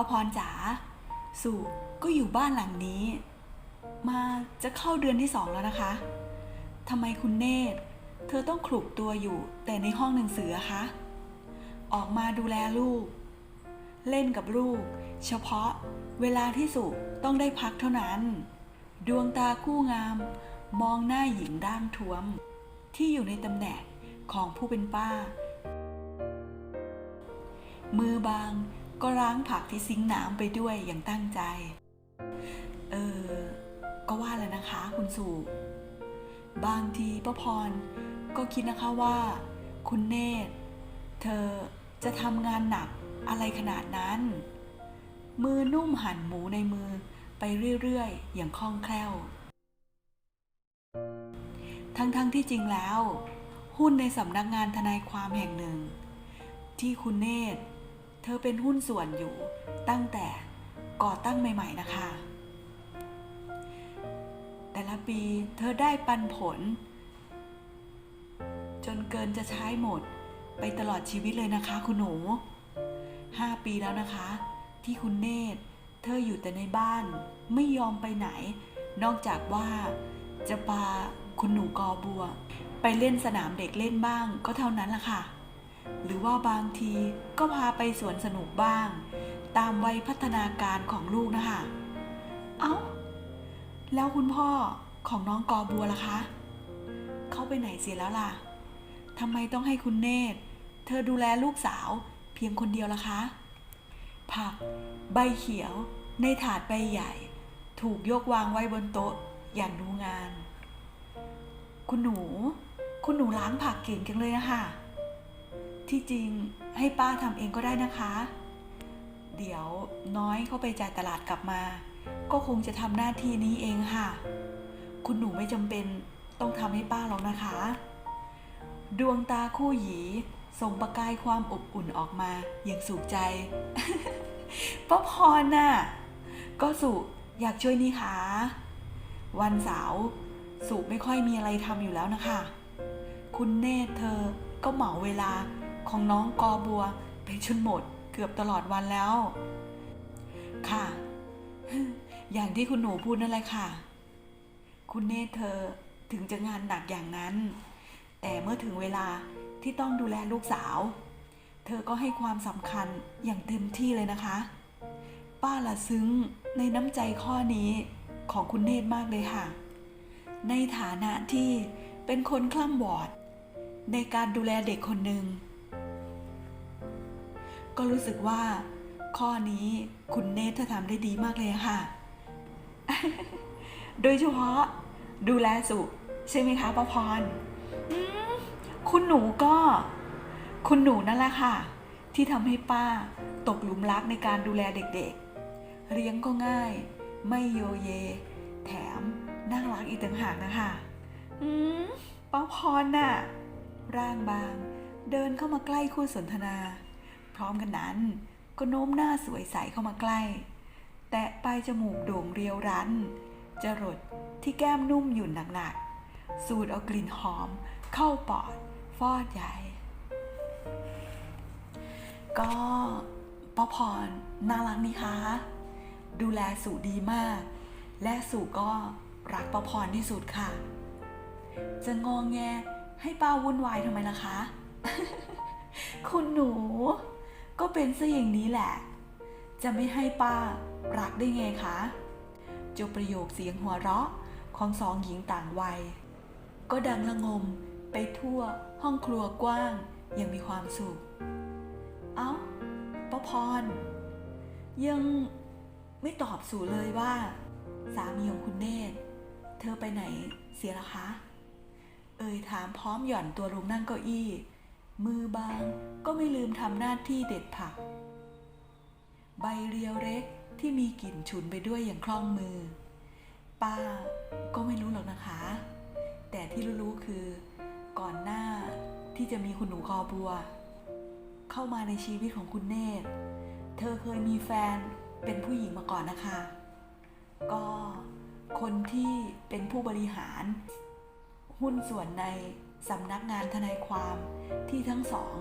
ป้าพรจ๋าสุก็อยู่บ้านหลังนี้ มาจะเข้าเดือนที่สองแล้วนะคะทำไมคุณเนตร เธอต้องขลุกตัวอยู่แต่ในห้องหนังสืออะคะออกมาดูแลลูก เล่นกับลูก เฉพาะเวลาที่สุต้องได้พักเท่านั้น ดวงตาคู่งาม มองหน้าหญิงร่างท้วม ที่อยู่ในตำแหน่งของผู้เป็นป้า มือบาง ก็ล้างผักที่ซิงน้ำไปด้วยอย่างตั้งใจ เออ ก็ว่าแล้วนะคะคุณสู่ บางทีป้าพรก็คิดนะคะว่า คุณเนตร เธอจะทำงานหนักอะไรขนาดนั้น มือนุ่มหั่นหมูในมือไปเรื่อยๆ อย่างคล่องแคล่ว ทั้งๆที่จริงแล้ว หุ้นในสำนักงานทนายความแห่งหนึ่ง ที่คุณเนตร ธอเป็นหุ้นส่วนอยู่ตั้งแต่ก่อตั้งใหม่ ๆ นะคะ แต่ละปีเธอได้ปันผล จนเกินจะใช้หมดไปตลอดชีวิตเลยนะคะ คุณหนูห้าปีแล้วนะคะ ที่คุณเนตเธออยู่แต่ในบ้านไม่ยอมไปไหน นอกจากว่าจะพาคุณหนูกอบัว ไปเล่นสนามเด็กเล่นบ้างก็เท่านั้นละค่ะ หรือว่าบางทีก็พาไปสวนสนุกบ้าง ตามวัยพัฒนาการของลูกนะคะ เอ้า แล้วคุณพ่อของน้องกอบัวล่ะคะ เขาไปไหนเสียแล้วล่ะทำไมต้องให้คุณเนตร เธอดูแลลูกสาวเพียงคนเดียวล่ะคะ ผัก ใบเขียว ในถาดใบใหญ่ ถูกยกวางไว้บนโต๊ะอย่างดูงาน คุณหนู คุณหนูล้างผักเก่งจังเลยนะคะ ที่จริงให้ป้าทำเองก็ได้นะคะ เดี๋ยวน้อยเข้าไปจ่ายตลาดกลับมา ก็คงจะทำหน้าที่นี้เองค่ะ คุณหนูไม่จำเป็นต้องทำให้ป้าหรอกนะคะ ดวงตาคู่หยีส่งประกายความอบอุ่นออกมาอย่างสุขใจป้าพรน่ะ ก็สุอยากช่วยนี่คะวันเสาร์สุไม่ค่อยมีอะไรทำอยู่แล้วนะคะ คุณเนธเธอก็เหมาเวลา ของน้องกอบัวไปจนหมดเกือบตลอดวันแล้ว ค่ะ อย่างที่คุณหนูพูดนั่นแหละค่ะ คุณเนธเธอถึงจะงานหนักอย่างนั้น แต่เมื่อถึงเวลาที่ต้องดูแลลูกสาว เธอก็ให้ความสำคัญอย่างเต็มที่เลยนะคะ ป้าละซึ้งในน้ำใจข้อนี้ของคุณเนธมากเลยค่ะ ในฐานะที่เป็นคนคล่ำวอด ในการดูแลเด็กคนหนึ่ง ก็รู้สึกว่า ข้อนี้คุณเนธเธอทำได้ดีมากเลยค่ะ โดยเฉพาะดูแลสุใช่ไหมคะป้าพรคุณหนูก็ คุณหนูนั่นแหละค่ะ ที่ทำให้ป้าตกหลุมรักในการดูแลเด็กๆ เลี้ยงก็ง่าย ไม่โยเย แถมน่ารักอีกต่างหากนะคะอืมป้าพรน่ะ ร่างบาง เดินเข้ามาใกล้คู่สนทนา พร้อมกันนั้น ก็โน้มหน้าสวยใสเข้ามาใกล้ แตะปลายจมูกโด่งเรียวรันจรดที่แก้มนุ่มหยุ่นหนักๆ สูดเอากลิ่นหอม เข้าปอด ฟอดใหญ่ ก็ป้าพรน่ารักนี่คะ ดูแลสุดีมาก และสุก็รักป้าพรที่สุดค่ะ จะงองแงให้ป้าวุ่นวายทำไมล่ะคะ คุณหนู ก็เป็นซะอย่างนี้แหละ จะไม่ให้ป้ารักได้ไงคะจบประโยคเสียงหัวเราะของสองหญิงต่างวัย ก็ดังละงมไปทั่วห้องครัวกว้างย่างมีความสุข เอ้าป้าพร ยังไม่ตอบสู่เลยว่า สามีของคุณเนตร เธอไปไหนเสียละคะ เอ่ยถามพร้อมหย่อนตัวลงนั่งเก้าอี้ มือบางก็ไม่ลืมทำหน้าที่เด็ดผัก ใบเรียวเล็กที่มีกลิ่นฉุนไปด้วยอย่างคล่องมือ ป้าก็ไม่รู้หรอกนะคะ แต่ที่รู้ๆคือ ก่อนหน้าที่จะมีคุณหนูคอบัว เข้ามาในชีวิตของคุณเนตร เธอเคยมีแฟนเป็นผู้หญิงมาก่อนนะคะ ก็คนที่เป็นผู้บริหาร หุ้นส่วนในสำนักงานทนายความ ที่ทั้งสอง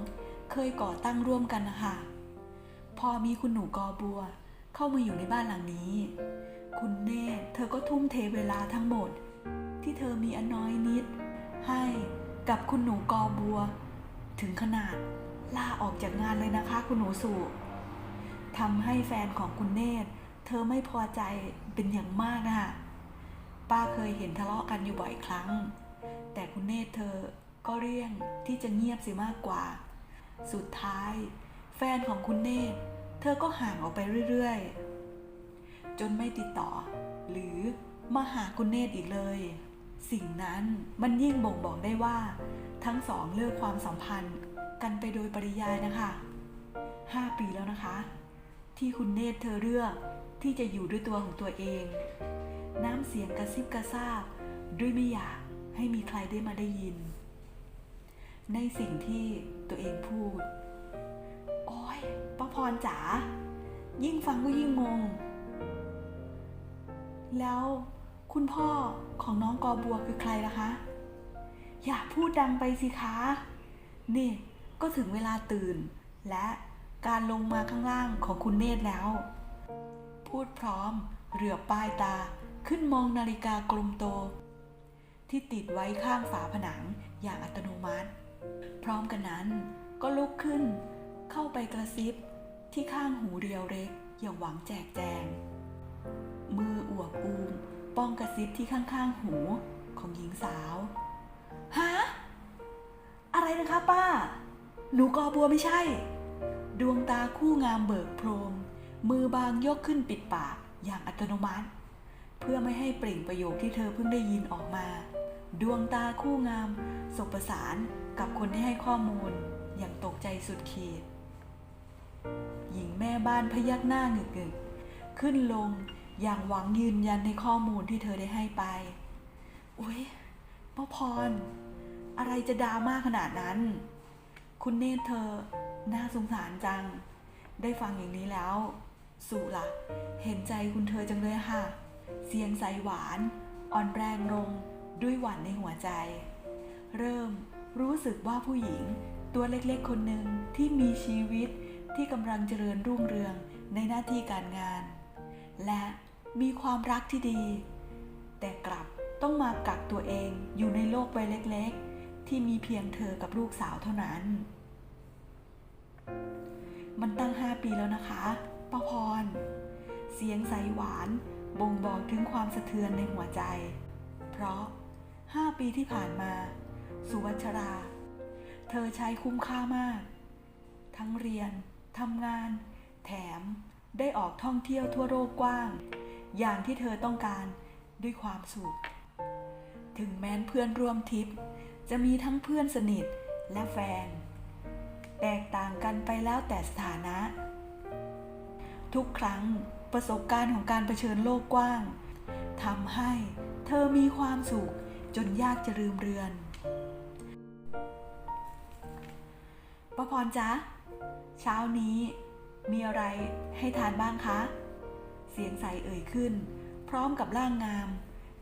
เคยก่อตั้งร่วมกันนะคะพอมีคุณหนูกอบัว เข้ามาอยู่ในบ้านหลังนี้ คุณเนตรเธอก็ทุ่มเทเวลาทั้งหมด ที่เธอมีอน้อยนิด ให้กับคุณหนูกอบัว ถึงขนาดลาออกจากงานเลยนะคะ คุณหนูสุทำให้แฟนของคุณเนตเธอไม่พอใจเป็นอย่างมากนะคะป้าเคยเห็นทะเลาะกันอยู่บ่อยครั้ง แต่คุณเนตเธอ ก็เลี่ยงที่จะเงียบเสียมากกว่า สุดท้าย แฟนของคุณเนตเธอก็ห่างออกไปเรื่อยๆ จนไม่ติดต่อ หรือมาหาคุณเนตอีกเลย สิ่งนั้นมันยิ่งบ่งบอกได้ว่า ทั้งสองเลิกความสัมพันธ์กันไปโดยปริยายนะคะห้าปีแล้วนะคะ ที่คุณเนตเธอเลือกที่จะอยู่ด้วยตัวของตัวเอง น้ำเสียงกระซิบกระซาบด้วยไม่อยากให้มีใครได้มาได้ยิน ในสิ่งที่ตัวเองพูด โอ้ยป้าพรจ๋า ยิ่งฟังก็ยิ่งงง แล้วคุณพ่อของน้องกอบัวคือใครล่ะคะ อย่าพูดดังไปสิคะ นี่ก็ถึงเวลาตื่น และการลงมาข้างล่างของคุณเนตรแล้ว พูดพร้อมเหลือบปลายตาขึ้นมองนาฬิกากลมโต ที่ติดไว้ข้างฝาผนังอย่างอัตโนมัติ ร้อมกันนั้น ก็ลุกขึ้น เข้าไปกระซิบที่ข้างหูเรียวเล็กอย่างหวังแจกแจง มืออวบอูมป้องกระซิบที่ข้างๆหูของหญิงสาวฮะอะไรนะคะป้า หนูกอบัวไม่ใช่ ดวงตาคู่งามเบิกโพรง มือบางยกขึ้นปิดปากอย่างอัตโนมัติ เพื่อไม่ให้เปล่งประโยคที่เธอเพิ่งได้ยินออกมา ดวงตาคู่งามสบประสานกับคนที่ให้ข้อมูลอย่างตกใจสุดขีด หญิงแม่บ้านพยักหน้าหงึกๆขึ้นลงอย่างหวังยืนยันในข้อมูลที่เธอได้ให้ไป อุ๊ยป้าพร อะไรจะดราม่าขนาดนั้น คุณเนตรเธอ น่าสงสารจัง ได้ฟังอย่างนี้แล้ว สุละ่ะ เห็นใจคุณเธอจังเลยค่ะ เสียงใสหวาน อ่อนแรงลง ด้วยหวานในหัวใจ เริ่มรู้สึกว่าผู้หญิง ตัวเล็กๆคนหนึ่งที่มีชีวิตที่กำลังเจริญรุ่งเรืองในหน้าที่การงาน และมีความรักที่ดี แต่กลับต้องมากักตัวเองอยู่ในโลกใบเล็กๆ ที่มีเพียงเธอกับลูกสาวเท่านั้น มันตั้งห้าปีแล้วนะคะป้าพร เสียงใสหวานบ่งบอกถึงความสะเทือนในหัวใจ เพราะ ห้าปีที่ผ่านมา สุวัชรา เธอใช้คุ้มค่ามาก ทั้งเรียนทำงาน แถมได้ออกท่องเที่ยวทั่วโลกกว้าง อย่างที่เธอต้องการด้วยความสุข ถึงแม้นเพื่อนร่วมทริป จะมีทั้งเพื่อนสนิทและแฟน แตกต่างกันไปแล้วแต่สถานะ ทุกครั้งประสบการณ์ของการเผชิญโลกกว้างทำให้เธอมีความสุข จนยากจะลืมเรือนป้าพรจ๊ะ เช้านี้มีอะไรให้ทานบ้างคะ เสียงใสเอ่ยขึ้น พร้อมกับร่างงาม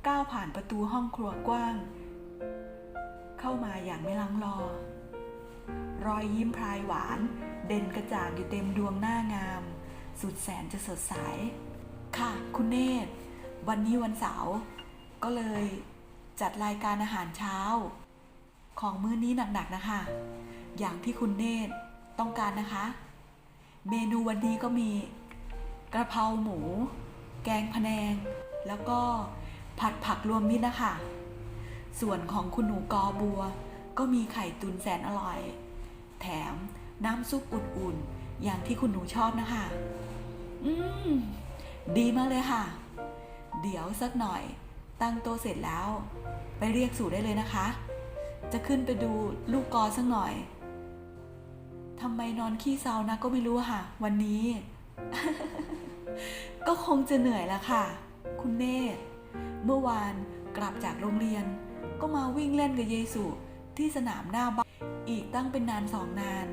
ก้าวผ่านประตูห้องครัวกว้าง เข้ามาอย่างไม่ลังรอ รอยยิ้มพรายหวาน เด่นกระจ่างอยู่เต็มดวงหน้างาม สุดแสนจะสดใส ค่ะ คุณเนตรวันนี้วันเสาร์ก็เลย จัดรายการอาหารเช้า ของมื้อนี้หนักๆนะคะ อย่างที่คุณเนตรต้องการนะคะ เมนูวันนี้ก็มี กระเพราหมู แกงพะแนง แล้วก็ผัดผักรวมมิตรนะคะ ส่วนของคุณหนูกอบัว ก็มีไข่ตุนแสนอร่อย แถมน้ำซุปอุ่นๆ อย่างที่คุณหนูชอบนะคะ อืม ดีมากเลยค่ะ เดี๋ยวสักหน่อย ตั้งโต๊ะเสร็จแล้ว ไปเรียกสู่ได้เลยนะคะ จะขึ้นไปดูลูกกอสักหน่อยทำไมนอนขี้เซานะก็ไม่รู้ค่ะ วันนี้ ก็คงจะเหนื่อยแล้วค่ะ คุณเนตเมื่อวานกลับจากโรงเรียน ก็มาวิ่งเล่นกับเยสุที่สนามหน้าบ้านอีกตั้งเป็นนานสองนาน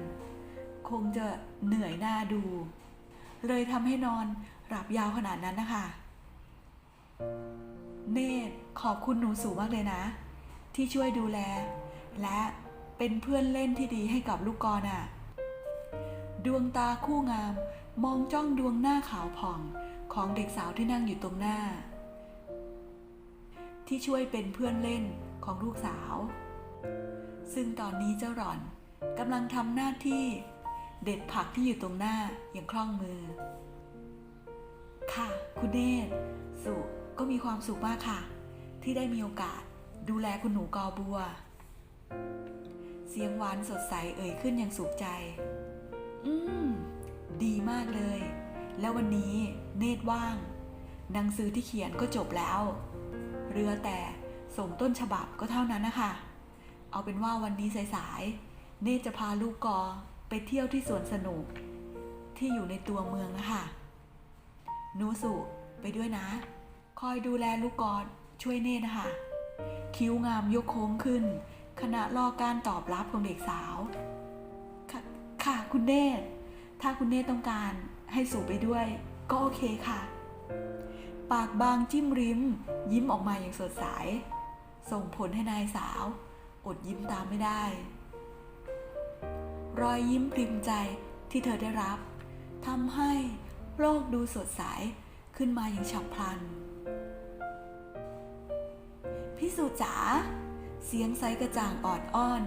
คงจะเหนื่อยหน้าดู เลยทำให้นอนหลับยาวขนาดนั้นนะคะ เนตรขอบคุณหนูสูงมากเลยนะ ที่ช่วยดูแล และเป็นเพื่อนเล่นที่ดีให้กับลูกกรน่ะ ดวงตาคู่งาม มองจ้องดวงหน้าขาวผ่องของเด็กสาวที่นั่งอยู่ตรงหน้า ที่ช่วยเป็นเพื่อนเล่นของลูกสาว ซึ่งตอนนี้เจ้าหล่อนกำลังทำหน้าที่เด็ดผักที่อยู่ตรงหน้าอย่างคล่องมือ ค่ะ คุณเนตรสุ ก็มีความสุขมากค่ะ ที่ได้มีโอกาสดูแลคุณหนูกอบัว เสียงหวานสดใสเอ่ยขึ้นอย่างสุขใจ อืม ดีมากเลย แล้ววันนี้เนตรว่าง หนังสือที่เขียนก็จบแล้ว เรือแต่ส่งต้นฉบับก็เท่านั้นนะคะ เอาเป็นว่าวันนี้สายๆ เนตรจะพาลูกกอไปเที่ยวที่สวนสนุก ที่อยู่ในตัวเมืองนะคะนูสุไปด้วยนะ คอยดูแลลูกกอดช่วยเนตรนะคะ คิ้วงามยกโค้งขึ้น ขณะรอการตอบรับของเด็กสาวค่ะค่ะคุณเนตรถ้าคุณเนตรต้องการให้สู่ไปด้วย ก็โอเคค่ะ ปากบางจิ้มริม ยิ้มออกมาอย่างสดใส ส่งผลให้นายสาว อดยิ้มตามไม่ได้ รอยยิ้มปริมใจที่เธอได้รับทำให้โลกดูสดใสขึ้นมาอย่างฉับพลัน พี่สุจ๋าเสียงใสกระจ่างออดอ้อน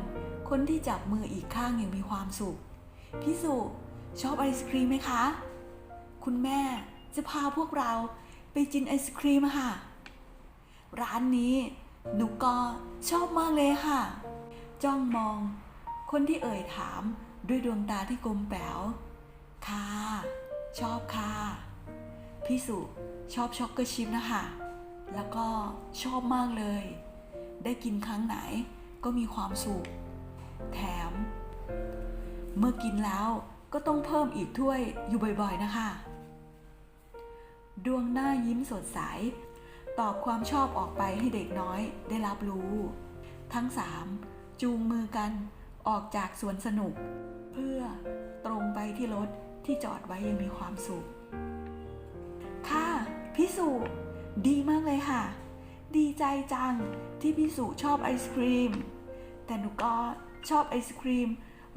คนที่จับมืออีกข้างอย่างมีความสุข พี่สุชอบไอศครีมไหมคะ คุณแม่จะพาพวกเราไปกินไอศครีมค่ะ ร้านนี้หนูก็ชอบมากเลยค่ะ จ้องมอง คนที่เอ่ยถามด้วยดวงตาที่กลมแป๋ว ค่ะ ชอบค่ะ พี่สุชอบช็อกโกชิพนะคะ แล้วก็ชอบมากเลย ได้กินครั้งไหนก็มีความสุข แถม เมื่อกินแล้วก็ต้องเพิ่มอีกถ้วยอยู่บ่อยๆนะคะ ดวงหน้ายิ้มสดใส ตอบความชอบออกไปให้เด็กน้อยได้รับรู้ ทั้งสามจูงมือกันออกจากสวนสนุก เพื่อตรงไปที่รถที่จอดไว้ยังมีความสุข ค่ะพี่สุ ดีมากเลยค่ะ ดีใจจังที่พี่สุชอบไอศครีม แต่หนูก็ชอบไอศครีม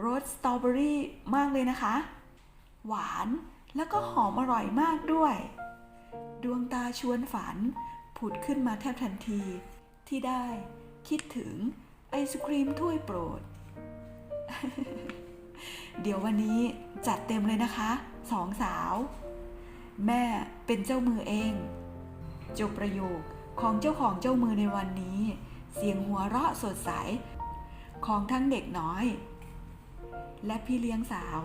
รสสตรอเบอรี่มากเลยนะคะ หวานแล้วก็หอมอร่อยมากด้วย ดวงตาชวนฝัน ผุดขึ้นมาแทบทันที ที่ได้คิดถึงไอศครีมถ้วยโปรด เดี๋ยววันนี้จัดเต็มเลยนะคะ สองสาว แม่เป็นเจ้ามือเอง จบประโยคของเจ้าของเจ้ามือในวันนี้ เสียงหัวเราะสดใส ของทั้งเด็กน้อย และพี่เลี้ยงสาว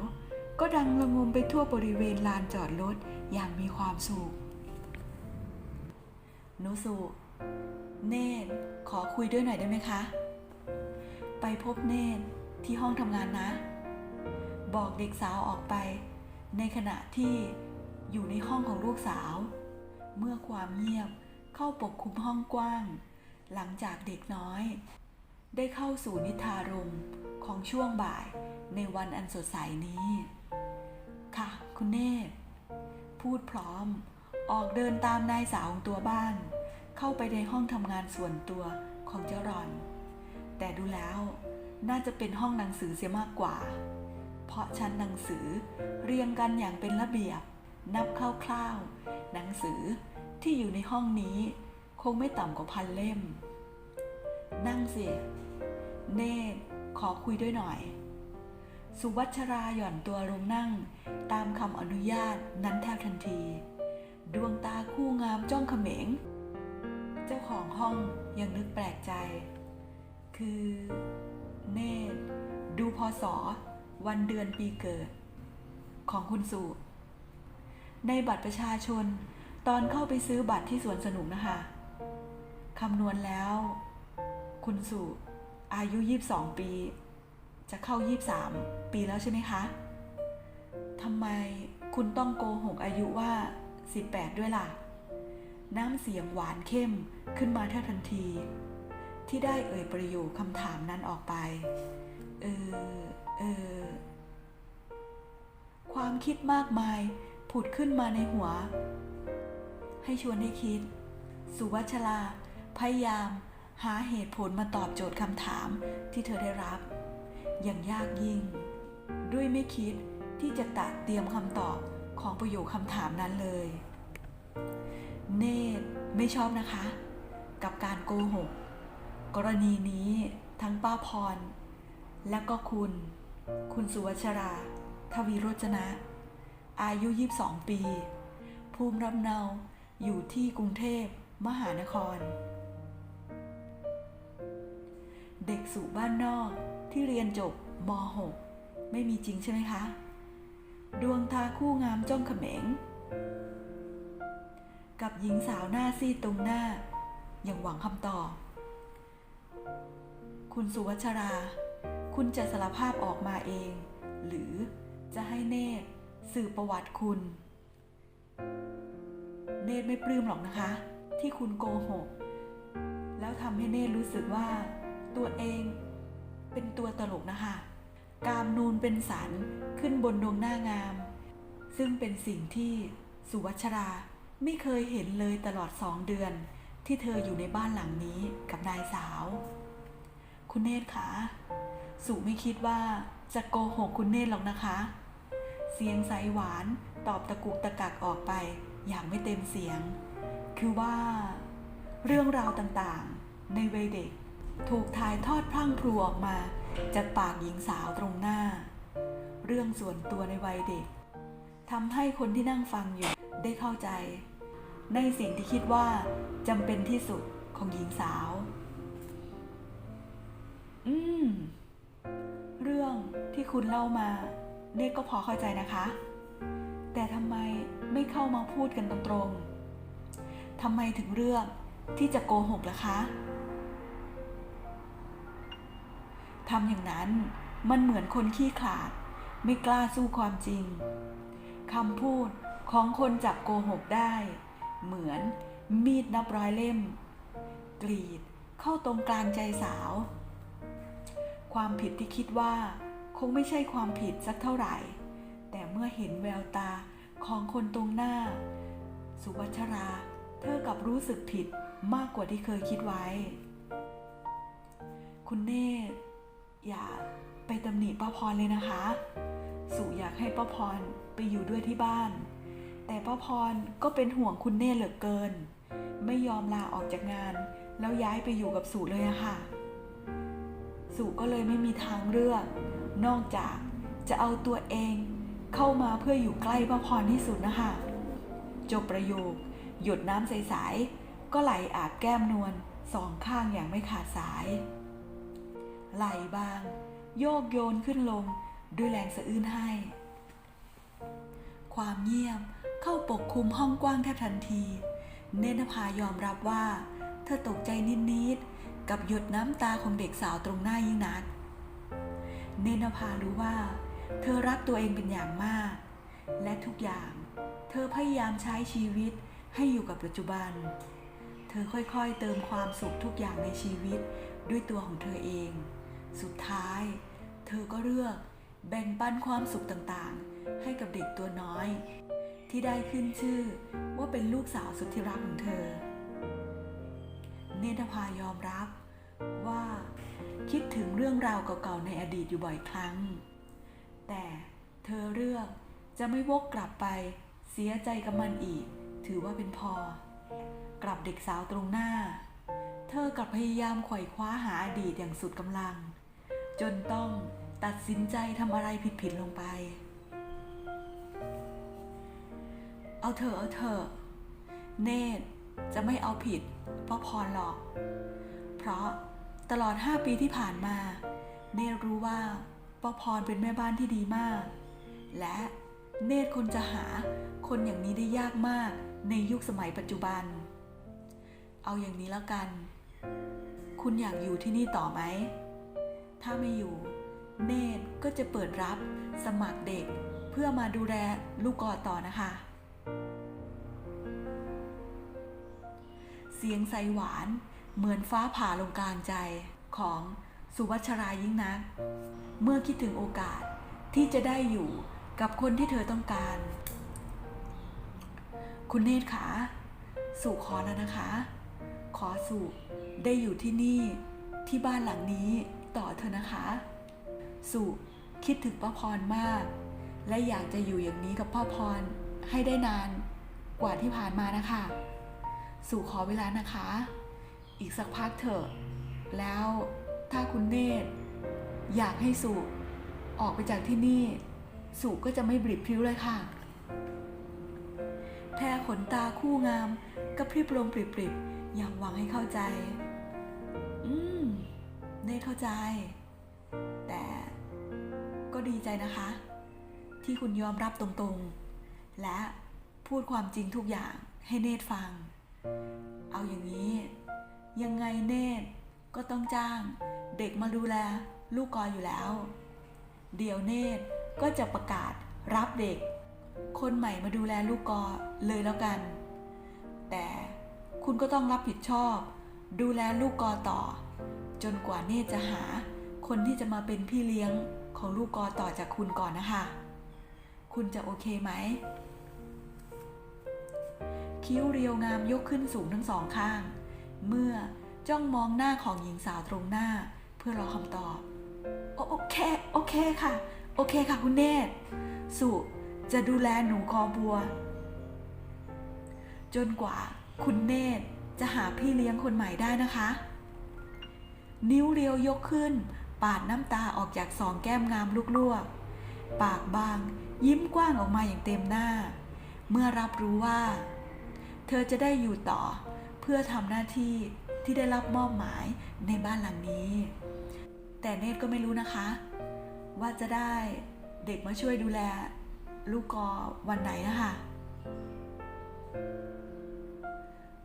ก็ดังระงมไปทั่วบริเวณลานจอดรถอย่างมีความสุขนุสุเนตขอคุยด้วยหน่อยได้ไหมคะ ไปพบเนตที่ห้องทำงานนะ บอกเด็กสาวออกไป ในขณะที่อยู่ในห้องของลูกสาว เมื่อความเงียบเข้าปกคลุมห้องกว้าง หลังจากเด็กน้อย ได้เข้าสู่นิทารมของช่วงบ่ายในวันอันสดใสนี้ ค่ะ คุณเนตรพูดพร้อม ออกเดินตามนายสาวของตัวบ้าน เข้าไปในห้องทำงานส่วนตัวของเจ้ารอน แต่ดูแล้วน่าจะเป็นห้องหนังสือเสียมากกว่า เพราะชั้นหนังสือเรียงกันอย่างเป็นระเบียบ นับคร่าวๆ หนังสือที่อยู่ในห้องนี้ คงไม่ต่ำกว่าพันเล่ม นั่งสียเนตขอคุยด้วยหน่อย สุวัชราหย่อนตัวลงนั่ง ตามคำอนุญาตนั้นแทบทันที ดวงตาคู่งามจ้องเขม็ง เจ้าของห้องยังนึกแปลกใจ คือ เนตดูพศวันเดือนปีเกิด ของคุณสุ ในบัตรประชาชน ตอนเข้าไปซื้อบัตรที่สวนสนุกนะคะคำนวณแล้ว คุณสุอายุ 22 ปี จะเข้า 23 ปีแล้วใช่ไหมคะทำไมคุณต้องโกหกอายุว่า 18 ด้วยล่ะ น้ำเสียงหวานเข้มขึ้นมาแทบทันที ที่ได้เอ่ยประโยคคำถามนั้นออกไป เออ เออ ความคิดมากมาย ผุดขึ้นมาในหัว ให้ชวนให้คิด สุวัชราพยายาม หาเหตุผลมาตอบโจทย์คำถามที่เธอได้รับ อย่างยากยิ่ง ด้วยไม่คิดที่จะตัดเตรียมคำตอบของประโยคคำถามนั้นเลย เนตไม่ชอบนะคะ กับการโกหก กรณีนี้ทั้งป้าพร และก็คุณ คุณสุวัชรา ทวีโรจนะ อายุ 22 ปี ภูมิลำเนาอยู่ที่กรุงเทพมหานคร เด็กสู่บ้านนอกที่เรียนจบม .6 ไม่มีจริงใช่ไหมคะ ดวงตาคู่งามจ้องเขม็ง กับหญิงสาวหน้าซีดตรงหน้า อย่างหวังคำตอบ คุณสุวัชรา คุณจะสารภาพออกมาเอง หรือจะให้เนตร สืบประวัติคุณ เนตรไม่ปลื้มหรอกนะคะ ที่คุณโกหก แล้วทำให้เนตรรู้สึกว่า ตัวเองเป็นตัวตลกนะคะ กามนูนเป็นสันขึ้นบนดวงหน้างาม ซึ่งเป็นสิ่งที่สุวัชราไม่เคยเห็นเลยตลอดสองเดือน ที่เธออยู่ในบ้านหลังนี้กับนายสาว คุณเนตรคะสุไม่คิดว่าจะโกหกคุณเนตรหรอกนะคะ เสียงใสหวานตอบตะกุกตะกักออกไปอย่างไม่เต็มเสียง คือว่า เรื่องราวต่างๆ ในวัยเด็ก ถูกถ่ายทอดพลั่งพลูออกมา จากปากหญิงสาวตรงหน้า เรื่องส่วนตัวในวัยเด็กทำให้คนที่นั่งฟังอยู่ได้เข้าใจ ในสิ่งที่คิดว่าจำเป็นที่สุดของหญิงสาว อืม เรื่องที่คุณเล่ามา เนตก็พอเข้าใจนะคะ แต่ทำไมไม่เข้ามาพูดกันตรงๆทำไมถึงเลือกที่จะโกหกล่ะคะทำอย่างนั้นมันเหมือนคนขี้ขลาด ไม่กล้าสู้ความจริงคำพูดของคนจับโกหกได้ เหมือนมีดนับร้อยเล่ม กรีดเข้าตรงกลางใจสาว ความผิดที่คิดว่า งไม่ใช่ความผิดสักเท่าไหร่ แต่เมื่อเห็นแววตาของคนตรงหน้า สุวัชรา เธอกับรู้สึกผิดมากกว่าที่เคยคิดไว้ คุณเนตอย่าไปตำหนิป้าพรเลยนะคะ สุอยากให้ป้าพรไปอยู่ด้วยที่บ้าน แต่ป้าพรก็เป็นห่วงคุณเนตเหลือเกิน ไม่ยอมลาออกจากงาน แล้วย้ายไปอยู่กับสุเลยอะค่ะ สุก็เลยไม่มีทางเลือก นอกจากจะเอาตัวเองเข้ามาเพื่ออยู่ใกล้ป้าพรที่สุดนะคะจบประโยค หยดน้ำใสๆก็ไหลอาบแก้มนวลสองข้างอย่างไม่ขาดสาย ไหลบาง โยกโยนขึ้นลงด้วยแรงสะอื้นให้ ความเงียบเข้าปกคลุมห้องกว้างแทบทันที เนตรภายอมรับว่า เธอตกใจนิดๆกับหยดน้ำตาของเด็กสาวตรงหน้ายิ่งนัก เนตรภารู้ว่า เธอรักตัวเองเป็นอย่างมาก และทุกอย่าง เธอพยายามใช้ชีวิตให้อยู่กับปัจจุบัน เธอค่อยๆเติมความสุขทุกอย่างในชีวิตด้วยตัวของเธอเอง สุดท้าย เธอก็เลือกแบ่งปันความสุขต่างๆ ให้กับเด็กตัวน้อย ที่ได้ขึ้นชื่อว่าเป็นลูกสาวสุดที่รักของเธอ เนตรภายอมรับว่า คิดถึงเรื่องราวเก่าๆในอดีตอยู่บ่อยครั้ง แต่เธอเลือกจะไม่วกกลับไปเสียใจกับมันอีก ถือว่าเป็นพอ กลับเด็กสาวตรงหน้า เธอกลับพยายามไขว่คว้าหาอดีตอย่างสุดกำลัง จนต้องตัดสินใจทำอะไรผิดๆลงไป เอาเถอะเอาเถอะเนตจะไม่เอาผิดป้าพรหรอก เพราะ ตลอด 5 ปีที่ผ่านมา เนตรรู้ว่าป้าพรเป็นแม่บ้านที่ดีมาก และเนตรคนจะหาคนอย่างนี้ได้ยากมากในยุคสมัยปัจจุบัน เอาอย่างนี้แล้วกัน คุณอยากอยู่ที่นี่ต่อไหม ถ้าไม่อยู่ เนตรก็จะเปิดรับสมัครเด็กเพื่อมาดูแลลูกกอต่อนะคะ เสียงใสหวาน เหมือนฟ้าผ่าลงกลางใจของสุวัชรายิ่งนัก เมื่อคิดถึงโอกาสที่จะได้อยู่กับคนที่เธอต้องการ คุณเนตรขาสุขอแล้วนะคะ ขอสุได้อยู่ที่นี่ที่บ้านหลังนี้ต่อเธอนะคะสุคิดถึงป้าพรมาก และอยากจะอยู่อย่างนี้กับป้าพรให้ได้นานกว่าที่ผ่านมานะคะ สู่ขอเวลานะคะ อีกสักพักเถอะ แล้วถ้าคุณเนตรอยากให้สุออกไปจากที่นี่ สุก็จะไม่บริบพริ้วเลยค่ะแพรขนตาคู่งามกระพริบลงปริบๆอย่างหวังให้เข้าใจ อืมเนตรเข้าใจ แต่ก็ดีใจนะคะ ที่คุณยอมรับตรงๆ และพูดความจริงทุกอย่างให้เนตรฟัง เอาอย่างนี้ ยังไงเนตก็ต้องจ้าง เด็กมาดูแล ลูกกออยู่แล้ว เดี๋ยวเนตก็จะประกาศรับเด็ก คนใหม่มาดูแลลูกกอเลยแล้วกัน แต่คุณก็ต้องรับผิดชอบ ดูแลลูกกอต่อ จนกว่าเนตจะหา คนที่จะมาเป็นพี่เลี้ยงของลูกกอต่อจากคุณก่อนนะคะ คุณจะโอเคไหม คิ้วเรียวงามยกขึ้นสูงทั้งสองข้าง เมื่อจ้องมองหน้าของหญิงสาวตรงหน้า เพื่อรอคำตอบ โอเค โอเคค่ะ โอเคค่ะคุณเนตร สุจะดูแลหนูคอบัว จนกว่าคุณเนตรจะหาพี่เลี้ยงคนใหม่ได้นะคะ นิ้วเรียวยกขึ้น ปาดน้ำตาออกจากสองแก้มงามลวกๆ ปากบาง ยิ้มกว้างออกมาอย่างเต็มหน้า เมื่อรับรู้ว่า เธอจะได้อยู่ต่อ เพื่อทำหน้าที่ที่ได้รับมอบหมายในบ้านหลังนี้ แต่เนตก็ไม่รู้นะคะ ว่าจะได้เด็กมาช่วยดูแล ลูกกอวันไหนนะคะ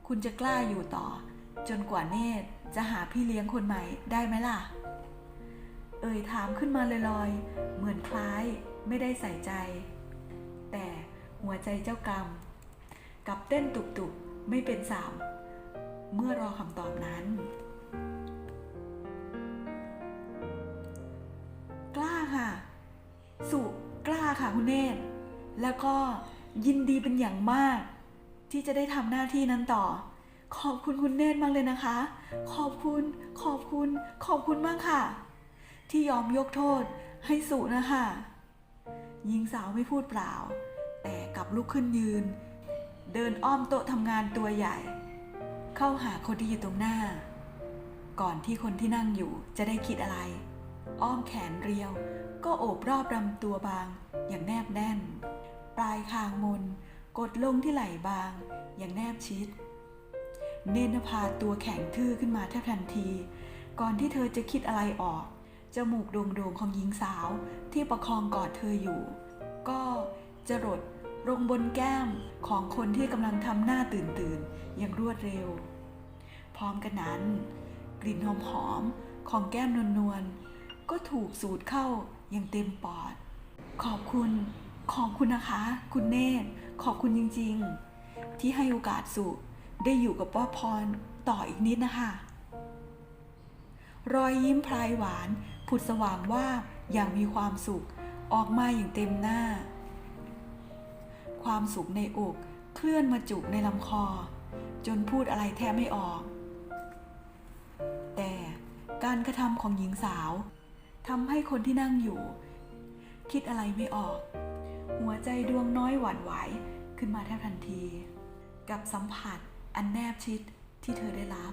คุณจะกล้าอยู่ต่อ จนกว่าเนตจะหาพี่เลี้ยงคนใหม่ได้ไหมล่ะ เอ่ยถามขึ้นมาลอยๆ เหมือนคล้ายไม่ได้ใส่ใจ แต่หัวใจเจ้ากรรม กับเต้นตุบๆ ไม่เป็นสาม เมื่อรอคำตอบนั้น กล้าค่ะ สุกล้าค่ะคุณเนตรแล้วก็ยินดีเป็นอย่างมาก ที่จะได้ทำหน้าที่นั้นต่อ ขอบคุณคุณเนตรมากเลยนะคะ ขอบคุณ ขอบคุณ ขอบคุณมากค่ะ ที่ยอมยกโทษให้สุนะคะหญิงสาวไม่พูดเปล่า แต่กลับลุกขึ้นยืน เดินอ้อมโต๊ะทำงานตัวใหญ่ เข้าหาคนที่อยู่ตรงหน้า ก่อนที่คนที่นั่งอยู่จะได้คิดอะไร อ้อมแขนเรียว ก็โอบรอบลำตัวบาง อย่างแนบแน่น ปลายคางมน กดลงที่ไหล่บาง อย่างแนบชิด เนนภาตัวแข็งทื่อขึ้นมาแทบทันที ก่อนที่เธอจะคิดอะไรออกจมูกโด่งๆของหญิงสาวที่ประคองกอดเธออยู่ ก็จะรดลงบนแก้มของคนที่กำลังทำหน้าตื่นตื่นๆอย่างรวดเร็ว พร้อมกันนั้น กลิ่นหอมหอมๆของแก้มนวลๆก็ถูกสูดเข้าอย่างเต็มปอด ขอบคุณขอบคุณนะคะ คุณเนตรขอบคุณจริงๆ ที่ให้โอกาสสุได้อยู่กับป้าพรต่ออีกนิดนะคะ รอยยิ้มพลายหวานผุดสว่างว่าอย่างมีความสุขออกมาอย่างเต็มหน้า ความสุขในอกเคลื่อนมาจุกในลำคอ จนพูดอะไรแทบไม่ออก การกระทำของหญิงสาวทำให้คนที่นั่งอยู่ คิดอะไรไม่ออก หัวใจดวงน้อยหวั่นไหวขึ้นมาแทบทันที กับสัมผัสอันแนบชิดที่เธอได้รับ